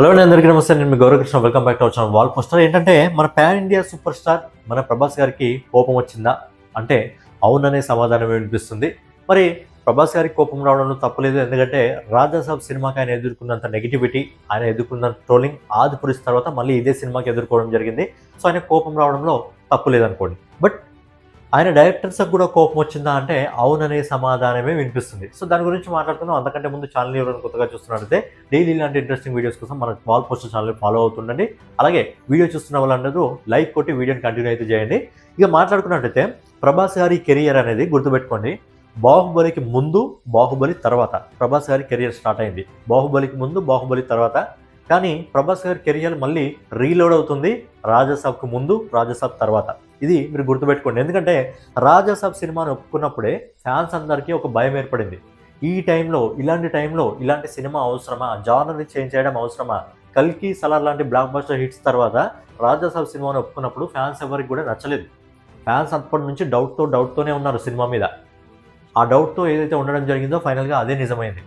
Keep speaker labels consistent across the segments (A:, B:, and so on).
A: Hello అండి అందరికీ నమస్తే. నేను మీ Gaurav Krishna. Welcome back to our channel wall poster. ఏంటంటే మన పాన్ ఇండియా సూపర్ స్టార్ మన ప్రభాస్ గారికి కోపం వచ్చిందా? అంటే అవుననే సమాధానం వినిపిస్తుంది. మరి ప్రభాస్ గారికి కోపం రావడంలో తప్పలేదు. ఎందుకంటే రాజాసాబ్ సినిమాకి ఆయన ఎదుర్కొన్నంత నెగిటివిటీ ఆయన ఎదుర్కొన్న ట్రోలింగ్ ఆది పురుష్ తర్వాత మళ్ళీ ఇదే సినిమాకి ఎదుర్కోవడం జరిగింది. సో ఆయన కోపం రావడంలో తప్పు లేదనుకోండి బట్ ఆయన డైరెక్టర్స్కి కూడా కోపం వచ్చిందా అంటే అవుననే సమాధానమే వినిపిస్తుంది. సో దాని గురించి మాట్లాడుతున్నాం అంతకంటే ముందు ఛానల్ ఎవరైనా కొత్తగా చూస్తున్నట్లయితే డైలీ ఇలాంటి ఇంట్రెస్టింగ్ వీడియోస్ కోసం మన వాల్ పోస్టర్ ఛానల్ ఫాలో అవుతుండండి. అలాగే వీడియో చూస్తున్న వాళ్ళందరూ లైక్ కొట్టి వీడియోని కంటిన్యూ అయితే చేయండి. ఇక మాట్లాడుకున్నట్లయితే ప్రభాస్ గారి కెరియర్ అనేది గుర్తుపెట్టుకోండి. బాహుబలికి ముందు బాహుబలి తర్వాత. ప్రభాస్ గారి కెరియర్ స్టార్ట్ అయింది. బాహుబలికి ముందు బాహుబలి తర్వాత. కానీ ప్రభాస్ గారి కెరియర్ మళ్ళీ రీలోడ్ అవుతుంది రాజసాబ్కు ముందు రాజసాబ్ తర్వాత. ఇది మీరు గుర్తుపెట్టుకోండి. ఎందుకంటే రాజసాబ్ సినిమాను ఒప్పుకున్నప్పుడే ఫ్యాన్స్ అందరికీ ఒక భయం ఏర్పడింది. ఈ టైంలో ఇలాంటి టైంలో ఇలాంటి సినిమా అవసరమా? జానర్ని చేంజ్ చేయడం అవసరమా? కల్కి సలార్ లాంటి బ్లాక్ బస్టర్ హిట్స్ తర్వాత రాజసాబ్ సినిమాను ఒప్పుకున్నప్పుడు ఫ్యాన్స్ ఎవరికి కూడా నచ్చలేదు. ఫ్యాన్స్ అప్పటి నుంచి డౌట్తో డౌట్తోనే ఉన్నారు సినిమా మీద. ఆ డౌట్తో ఏదైతే ఉండడం జరిగిందో ఫైనల్గా అదే నిజమైంది.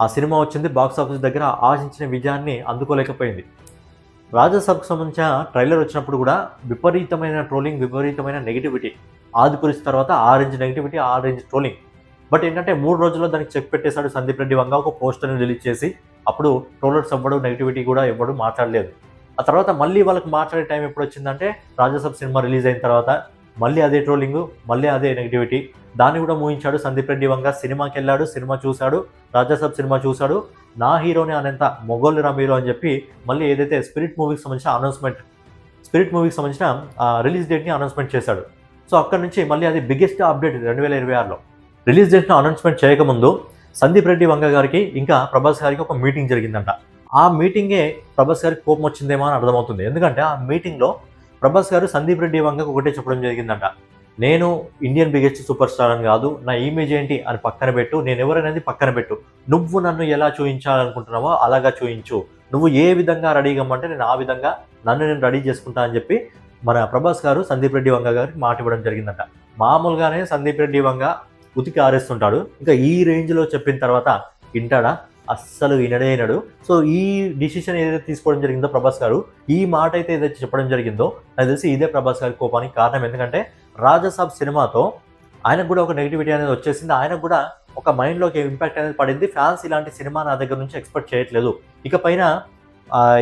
A: ఆ సినిమా వచ్చింది బాక్స్ ఆఫీస్ దగ్గర ఆశించిన విజయాన్ని అందుకోలేకపోయింది. రాజసభకు సంబంధించిన ట్రైలర్ వచ్చినప్పుడు కూడా విపరీతమైన ట్రోలింగ్ విపరీతమైన నెగిటివిటీ ఆది తర్వాత ఆ రేంజ్ నెగిటివిటీ ఆ రేంజ్ ట్రోలింగ్ బట్ ఏంటంటే మూడు రోజుల్లో దానికి చెక్ పెట్టేశాడు సందీప్ రెడ్డి వంగ ఒక పోస్టర్ని రిలీజ్ చేసి అప్పుడు ట్రోలర్స్ అవ్వడం నెగిటివిటీ కూడా ఎవ్వడు మాట్లాడలేదు. ఆ తర్వాత మళ్ళీ వాళ్ళకి మాట్లాడే టైం ఎప్పుడు వచ్చిందంటే రాజాసాబ్ సినిమా రిలీజ్ అయిన తర్వాత మళ్ళీ అదే ట్రోలింగ్ మళ్ళీ అదే నెగిటివిటీ దాన్ని కూడా మూయించాడు సందీప్ రెడ్డి వంగ. సినిమాకి వెళ్ళాడు సినిమా చూశాడు రాజాసాబ్ సినిమా చూశాడు. నా హీరోని అనేంత మొగోళ్ళు రా హీరో అని చెప్పి మళ్ళీ ఏదైతే స్పిరిట్ మూవీకి సంబంధించిన అనౌన్స్మెంట్ స్పిరిట్ మూవీకి సంబంధించిన రిలీజ్ డేట్ని అనౌన్స్మెంట్ చేశాడు. సో అక్కడ నుంచి మళ్ళీ అది బిగ్గెస్ట్ అప్డేట్ రెండు వేల ఇరవై ఆరులో. రిలీజ్ డేట్ను అనౌన్స్మెంట్ చేయకముందు సందీప్ రెడ్డి వంగ గారికి ఇంకా ప్రభాస్ గారికి ఒక మీటింగ్ జరిగిందంట. ఆ మీటింగే ప్రభాస్ గారికి కోపం వచ్చిందేమో అని అర్థమవుతుంది. ఎందుకంటే ఆ మీటింగ్లో ప్రభాస్ గారు సందీప్ రెడ్డి వంగకు ఒకటే చెప్పడం జరిగిందంట. నేను ఇండియన్ బిగ్గెస్ట్ సూపర్ స్టార్ అని కాదు నా ఇమేజ్ ఏంటి అని పక్కన పెట్టు నేను ఎవరనేది పక్కన పెట్టు. నువ్వు నన్ను ఎలా చూపించాలనుకుంటున్నావో అలాగా చూయించు. నువ్వు ఏ విధంగా రెడీగా ఇవ్వమంటే నేను ఆ విధంగా నన్ను నేను రెడీ చేసుకుంటా అని చెప్పి మన ప్రభాస్ గారు సందీప్ రెడ్డి వంగ గారికి మాట ఇవ్వడం జరిగిందంట. మామూలుగానే సందీప్ రెడ్డి వంగ ఉతికి ఆరేస్తుంటాడు. ఇంకా ఈ రేంజ్లో చెప్పిన తర్వాత వింటాడా? అస్సలు వినడే వినడు. సో ఈ డిసిషన్ ఏదైతే తీసుకోవడం జరిగిందో ప్రభాస్ గారు ఈ మాట అయితే ఏదైతే చెప్పడం జరిగిందో నాకు తెలిసి ఇదే ప్రభాస్ గారి కోపానికి కారణం. ఎందుకంటే రాజసాబ్ సినిమాతో ఆయనకు కూడా ఒక నెగిటివిటీ అనేది వచ్చేసింది. ఆయనకు కూడా ఒక మైండ్లోకి ఇంపాక్ట్ అనేది పడింది. ఫ్యాన్స్ ఇలాంటి సినిమా నా దగ్గర నుంచి ఎక్స్పెక్ట్ చేయట్లేదు. ఇకపైన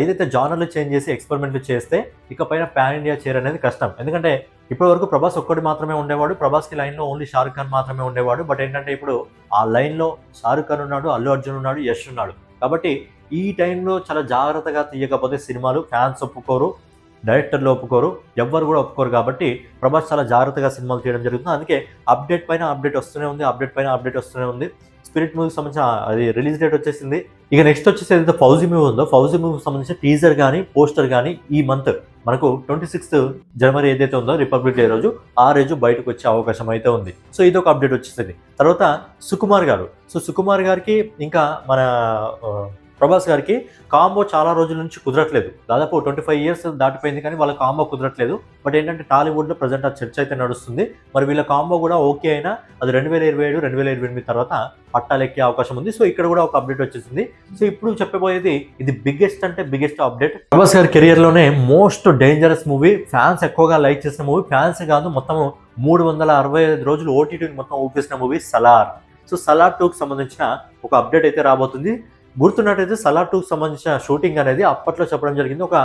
A: ఏదైతే జానర్లు చేంజ్ చేసి ఎక్స్పెరిమెంట్లు చేస్తే ఇక పైన పాన్ ఇండియా చేర్ అనేది కష్టం. ఎందుకంటే ఇప్పటి వరకు ప్రభాస్ ఒక్కటి మాత్రమే ఉండేవాడు ప్రభాస్కి లైన్లో ఓన్లీ షారుఖ్ ఖాన్ మాత్రమే ఉండేవాడు. బట్ ఏంటంటే ఇప్పుడు ఆ లైన్లో షారుఖ్ ఖాన్ ఉన్నాడు అల్లు అర్జున్ ఉన్నాడు యష్ ఉన్నాడు. కాబట్టి ఈ టైంలో చాలా జాగ్రత్తగా తీయకపోతే సినిమాలు ఫ్యాన్స్ ఒప్పుకోరు డైరెక్టర్లు ఒప్పుకోరు ఎవ్వరు కూడా ఒప్పుకోరు కాబట్టి ప్రభాస్ చాలా జాగ్రత్తగా సినిమాలు చేయడం జరుగుతుంది. అందుకే అప్డేట్ పైన అప్డేట్ వస్తూనే ఉంది అప్డేట్ పైన అప్డేట్ వస్తూనే ఉంది. స్పిరిట్ మూవీకి సంబంధించిన అది రిలీజ్ డేట్ వచ్చేసింది. ఇక నెక్స్ట్ వచ్చేసి ఏదైతే ఫౌజీ మూవీ ఉందో ఫౌజీ మూవీకి సంబంధించిన టీజర్ కానీ పోస్టర్ కానీ ఈ మంత్ మనకు ట్వంటీ సిక్స్త్ జనవరి ఏదైతే ఉందో రిపబ్లిక్ డే రోజు ఆ రోజు బయటకు వచ్చే అవకాశం అయితే ఉంది. సో ఇది ఒక అప్డేట్ వచ్చేసింది. తర్వాత సుకుమార్ గారు. సో సుకుమార్ గారికి ఇంకా మన ప్రభాస్ గారికి కాంబో చాలా రోజుల నుంచి కుదరట్లేదు. దాదాపు ట్వంటీ ఫైవ్ ఇయర్స్ దాటిపోయింది కానీ వాళ్ళ కాంబో కుదరట్లేదు. బట్ ఏంటంటే టాలీవుడ్లో ప్రజెంట్ ఆ చర్చ అయితే నడుస్తుంది. మరి వీళ్ళ కాంబో కూడా ఓకే అయినా అది రెండు వేల ఇరవై ఏడు రెండు వేల ఇరవై ఎనిమిది తర్వాత పట్టాలెక్కే అవకాశం ఉంది. సో ఇక్కడ కూడా ఒక అప్డేట్ వచ్చేసింది. సో ఇప్పుడు చెప్పబోయేది ఇది బిగ్గెస్ట్ అంటే బిగ్గెస్ట్ అప్డేట్. ప్రభాస్ గారి కెరియర్లోనే మోస్ట్ డేంజరస్ మూవీ. ఫ్యాన్స్ ఎక్కువగా లైక్ చేసిన మూవీ. ఫ్యాన్స్ కాదు మొత్తం మూడు వందల అరవై ఐదు రోజులు ఓటీటీని మొత్తం ఊపేసిన మూవీ సలార్. సో సలార్ టూకి సంబంధించిన ఒక అప్డేట్ అయితే రాబోతుంది. గుర్తున్నట్టయితే సలార్ టూకి సంబంధించిన షూటింగ్ అనేది అప్పట్లో చెప్పడం జరిగింది. ఒక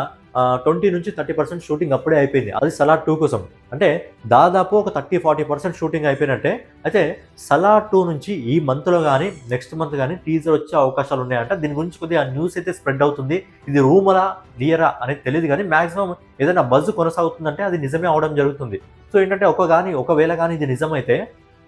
A: ట్వంటీ నుంచి థర్టీ పర్సెంట్ షూటింగ్ అప్పుడే అయిపోయింది. అది సలార్ టూ కోసం. అంటే దాదాపు ఒక థర్టీ ఫార్టీ పర్సెంట్ షూటింగ్ అయిపోయినట్టే. అయితే సలార్ టూ నుంచి ఈ మంత్లో కానీ నెక్స్ట్ మంత్ కానీ టీజర్ వచ్చే అవకాశాలు ఉన్నాయంట. దీని గురించి కొద్దిగా న్యూస్ అయితే స్ప్రెడ్ అవుతుంది. ఇది రూమరా క్లియరా అనేది తెలియదు కానీ మ్యాక్సిమం ఏదైనా బజ్ కొనసాగుతుందంటే అది నిజమే అవడం జరుగుతుంది. సో ఏంటంటే ఒక కానీ ఒకవేళ కానీ ఇది నిజమైతే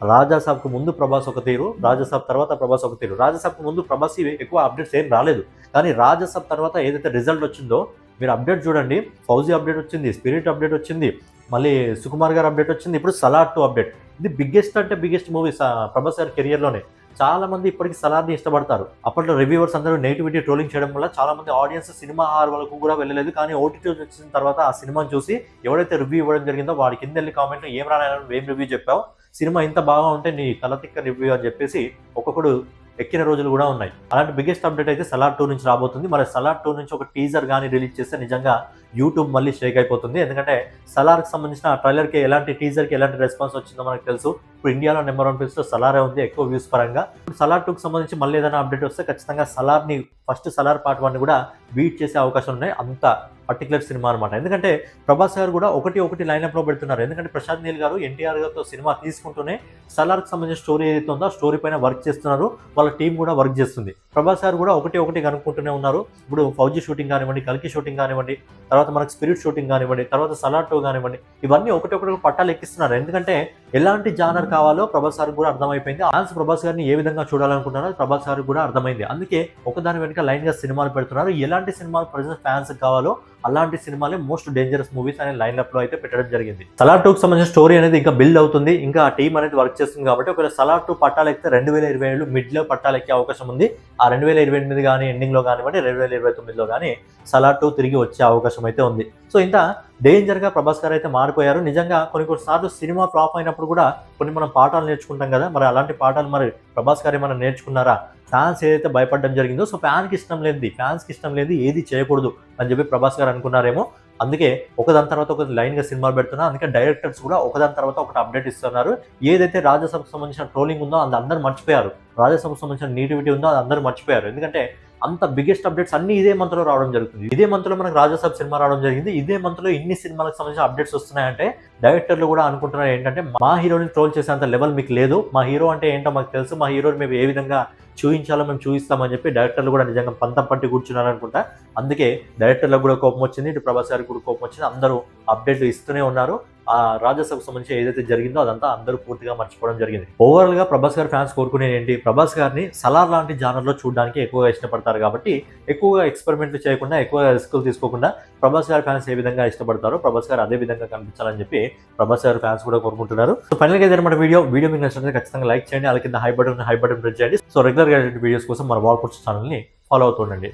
A: రాజాసాబ్కు ముందు ప్రభాస్ ఒక తీరు రాజాసాబ్ తర్వాత ప్రభాస్ ఒక తీరు. రాజాసాబ్కు ముందు ప్రభాస్ ఇవి ఎక్కువ అప్డేట్స్ ఏం రాలేదు. కానీ రాజాసాబ్ తర్వాత ఏదైతే రిజల్ట్ వచ్చిందో మీరు అప్డేట్ చూడండి. ఫౌజీ అప్డేట్ వచ్చింది స్పిరిట్ అప్డేట్ వచ్చింది మళ్ళీ సుకుమార్ గారు అప్డేట్ వచ్చింది. ఇప్పుడు సలార్ టూ అప్డేట్. ఇది బిగ్గెస్ట్ అంటే బిగ్గెస్ట్ మూవీ ప్రభాస్ గారి కెరియర్లోనే చాలామంది ఇప్పటికీ సలార్ని ఇష్టపడతారు. అప్పట్లో రివ్యూవర్స్ అందరూ నెగిటివిటీ ట్రోలింగ్ చేయడం వల్ల చాలా మంది ఆడియన్స్ సినిమా హార్ వరకు కూడా వెళ్ళలేదు. కానీ ఓటీటీ వచ్చిన తర్వాత ఆ సినిమాని చూసి ఎవరైతే రివ్యూ ఇవ్వడం జరిగిందో వాడి కింద వెళ్ళి కామెంట్ ఏం రానని ఏం రివ్యూ చెప్పావు సినిమా ఇంత బాగా ఉంటే నీ తలతిక్క రివ్యూ అని చెప్పేసి ఒక్కొక్కడు ఎక్కిన రోజులు కూడా ఉన్నాయి. అలాంటి బిగ్గెస్ట్ అప్డేట్ అయితే సలార్ టూ నుంచి రాబోతుంది. మరి సలార్ టూ నుంచి ఒక టీజర్ కానీ రిలీజ్ చేస్తే నిజంగా యూట్యూబ్ మళ్ళీ షేక్ అయిపోతుంది. ఎందుకంటే సలార్కి సంబంధించిన ట్రైలర్కి ఎలాంటి టీజర్కి ఎలాంటి రెస్పాన్స్ వచ్చిందో మనకు తెలుసు. ఇప్పుడు ఇండియాలో నెంబర్ వన్ ప్లేస్లో సలారే ఉంది ఎక్కువ వ్యూస్ పరంగా. ఇప్పుడు సలార్ టూకి సంబంధించి మళ్ళీ ఏదైనా అప్డేట్ వస్తే ఖచ్చితంగా సలార్ని ఫస్ట్ సలార్ పార్ట్ వన్ కూడా బీట్ చేసే అవకాశం ఉన్నాయి. అంత పర్టికులర్ సినిమా అనమాట ఎందుకంటే ప్రభాస్ గారు కూడా ఒకటి ఒకటి లైనప్లో పెడుతున్నారు. ఎందుకంటే ప్రశాంత్ నీల్ గారు ఎన్టీఆర్ గారితో సినిమా తీసుకుంటూనే సలార్కి సంబంధించిన స్టోరీ ఏదైతే ఉందో ఆ స్టోరీ పైన వర్క్ చేస్తున్నారు. వాళ్ళ టీం కూడా వర్క్ చేస్తుంది. ప్రభాస్ సార్ కూడా ఒకటి ఒకటి కనుక్కుంటూనే ఉన్నారు. ఇప్పుడు ఫౌజీ షూటింగ్ కానివ్వండి కల్కి షూటింగ్ కానివ్వండి తర్వాత మనకు స్పిరిట్ షూటింగ్ కానివ్వండి తర్వాత సలాటో కానివ్వండి ఇవన్నీ ఒకటి ఒకటి పట్టాలు ఎక్కిస్తున్నారు. ఎందుకంటే ఎలాంటి జానర్ కావాలో ప్రభాస్ సార్ కూడా అర్థమైపోయింది. ఆన్స్ ప్రభాస్ గారిని ఏ విధంగా చూడాలనుకుంటున్నారో ప్రభాస్ గారికి కూడా అర్థమైంది. అందుకే ఒకదాని వెనుక లైన్గా సినిమాలు పెడుతున్నారు. ఎలాంటి సినిమాలు ప్రజెంట్ ఫ్యాన్స్ కావాలో అలాంటి సినిమాలే మోస్ట్ డేంజరస్ మూవీస్ అనే లైన్అప్లో అయితే పెట్టడం జరిగింది. సలార్ టూకి సంబంధించిన స్టోరీ అనేది ఇంకా బిల్డ్ అవుతుంది. ఇంకా ఆ టీం అనేది వర్క్ చేస్తుంది కాబట్టి ఒకవేళ సలార్ టూ పట్టాలెక్కితే రెండు వేల ఇరవై ఏడు మిడ్లో పట్టాలెక్కే అవకాశం ఉంది. ఆ రెండు వేల ఇరవై ఎనిమిది కానీ ఎండింగ్లో కానివ్వండి రెండు వేల ఇరవై తొమ్మిదిలో కానీ సలార్ టూ తిరిగి వచ్చే అవకాశం అయితే ఉంది. సో ఇంత డేంజర్గా ప్రభాస్ గారు అయితే మారిపోయారు. నిజంగా కొన్ని కొన్ని సార్లు సినిమా ఫ్లాప్ అయినప్పుడు కూడా కొన్ని మనం పాఠాలు నేర్చుకుంటాం కదా మరి అలాంటి పాఠాలు మరి ప్రభాస్ గారు ఏమైనా నేర్చుకున్నారా? ఫ్యాన్స్ ఏదైతే భయపడడం జరిగిందో సో ఫ్యాన్కి ఇష్టం లేనిది ఫ్యాన్స్కి ఇష్టం లేనిది ఏది చేయకూడదు అని చెప్పి ప్రభాస్ గారు అనుకున్నారేమో. అందుకే ఒకదాని తర్వాత ఒక లైన్గా సినిమాలు పెడుతున్నారు అందుకే డైరెక్టర్స్ కూడా ఒకదాని తర్వాత ఒకటి అప్డేట్ ఇస్తున్నారు. ఏదైతే రాజ్యసభకు సంబంధించిన ట్రోలింగ్ ఉందో అది అందరూ మర్చిపోయారు. రాజ్యసభకు సంబంధించిన నీటివిటీ ఉందో అది అందరూ మర్చిపోయారు. ఎందుకంటే అంత బిగ్గెస్ట్ అప్డేట్స్ అన్ని ఇదే మంత్లో రావడం జరుగుతుంది. ఇదే మంత్లో మనకు రాజాసాబ్ సినిమా రావడం జరిగింది. ఇదే మంత్లో ఇన్ని సినిమాలకు సంబంధించిన అప్డేట్స్ వస్తున్నాయంటే డైరెక్టర్లు కూడా అనుకుంటున్నారు ఏంటంటే మా హీరోని ట్రోల్ చేసేంత లెవెల్ మీకు లేదు. మా హీరో అంటే ఏంటో మాకు తెలుసు. మా హీరోని మేము ఏ విధంగా చూపించాలో మేము చూపిస్తామని చెప్పి డైరెక్టర్లు కూడా నిజంగా పంతం పట్టి కూర్చున్నారు అనుకుంటా. అందుకే డైరెక్టర్లకు కూడా కోపం వచ్చింది. ఇటు ప్రభాస్ గారికి కూడా కోపం వచ్చింది. అందరూ అప్డేట్లు ఇస్తూనే ఉన్నారు. ఆ రాజ్యసభకు సంబంధించి ఏదైతే జరిగిందో అదంతా అందరూ పూర్తిగా మర్చిపోవడం జరిగింది. ఓవరాల్గా ప్రభాస్ గారి ఫ్యాన్స్ కోరుకునేది ఏంటి? ప్రభాస్ గారిని సలార్ లాంటి జానర్లో చూడడానికి ఎక్కువగా ఇష్టపడతారు కాబట్టి ఎక్కువగా ఎక్స్పెరిమెంట్లు చేయకుండా ఎక్కువగా రిస్కులు తీసుకోకుండా ప్రభాస్ గారి ఫ్యాన్స్ ఏ విధంగా ఇష్టపడతారో ప్రభాస్ గారు అదే విధంగా కనిపించాలని చెప్పి ప్రభాస్ గారి ఫ్యాన్స్ కూడా కోరుకుంటున్నారు. సో ఫైనల్గా ఏదైనా వీడియో వీడియో మీకు నచ్చినట్లయితే ఖచ్చితంగా లైక్ చేయండి. అలాగే కింద హై బటన్ హై బటన్ ప్రెస్ చేయండి. సో రెగ్యులర్గా వీడియోస్ కోసం మన వాల్ ఛానల్ని ఫాలో అవుతుండండి